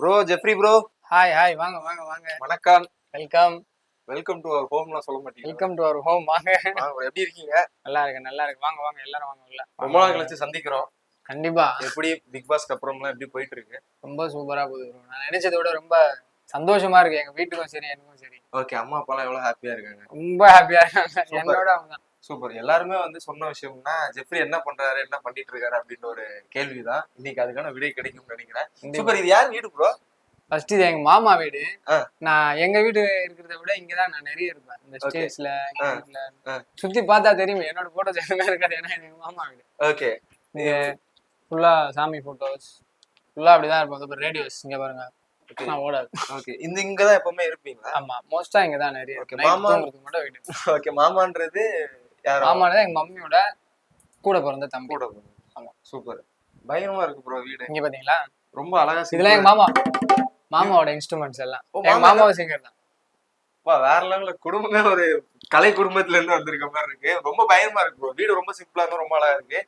Bro Jeffrey bro hi hi வாங்க வாங்க வாங்க. வணக்கம். வெல்கம் வெல்கம் டு அவர் ஹோம்லாம் சொல்ல மாட்டீங்க வெல்கம் டு அவர் ஹோம் வாங்க. எப்படி இருக்கீங்க? நல்லா இருக்கு நல்லா இருக்கு வாங்க வாங்க. எல்லாரும் வாங்க உள்ள. ரொம்ப நாள் கழிச்சு சந்திக்கிறோம். கண்டிப்பா. எப்படி பிக் பாஸ்க்கு அப்புறம்லாம் எப்படி போயிட்டு இருக்கு ரொம்ப சூப்பரா போகுது bro. நான் நினைச்சதை விட ரொம்ப சந்தோஷமா இருக்கு. எங்க வீட்டுக்கும் சரி எனக்கும் சரி. ஓகே அம்மா அப்பாலாம் எவ்வளவு ஹாப்பியா இருக்காங்க? ரொம்ப ஹாப்பியா இருக்காங்க. என்னோட அவங்க. சூப்பர். எல்லாருமே வந்து சொன்ன விஷயம்னா ஜெஃப்ரி என்ன பண்றாரு? என்ன பண்ணிட்டு இருக்காரு அப்படின்ற ஒரு கேள்விதான். இன்னைக்கு அதுக்கான விடை கிடைக்கும்னு நினைக்கிறேன். சூப்பர். இது யார் வீடு ப்ரோ ஃபர்ஸ்ட் இது எங்க மாமா வீடு. நான் எங்க வீடு இருக்கிறத விட இங்கதான் நான் நிறைய இருப்பேன். இந்த. ஸ்டேஜ்ல. சுத்தி பார்த்தா தெரியும் என்னோட போட்டோஸ் எதுவுமே இருக்காது. ஏன்னா இது எங்க மாமா வீடு. ஓகே இங்க ஃபுல்லா சாமி போட்டோஸ் ஃபுல்லா அப்படிதான் அப்புறம் ரேடியோஸ் இங்க பாருங்க. ஓடாது. ஓகே இந்த இங்கதான் எப்பவுமே இருப்பீங்களா? ஆமா. மோஸ்டா இங்க தான் நிறைய மாமா- மட்டும் வீடு. ஓகே மாமான்றது யாரோ மாமா தான் எங்க மம்மியோட கூட பிறந்த தம்பி. கூட ஆமா. சூப்பர் பயங்கரமா இருக்கு ப்ரோ வீடு. இங்க பாத்தீங்களா? ரொம்ப அழகா இதெல்லாம் எங்க மாமா மாமாவோட இன்ஸ்ட்ருமெண்ட்ஸ் எல்லாம். எங்க மாமா மாமாவும் சிங்கர் தான். அப்பா, வேற லெவல்ல குடும்பமே ஒரு கலை குடும்பத்துல இருந்து வந்திருக்க மாதிரி இருக்கு. ரொம்ப பயமா இருக்கு ப்ரோ வீடு ரொம்ப சிம்பிளா இருக்கும் ரொம்ப அழகா இருக்கு.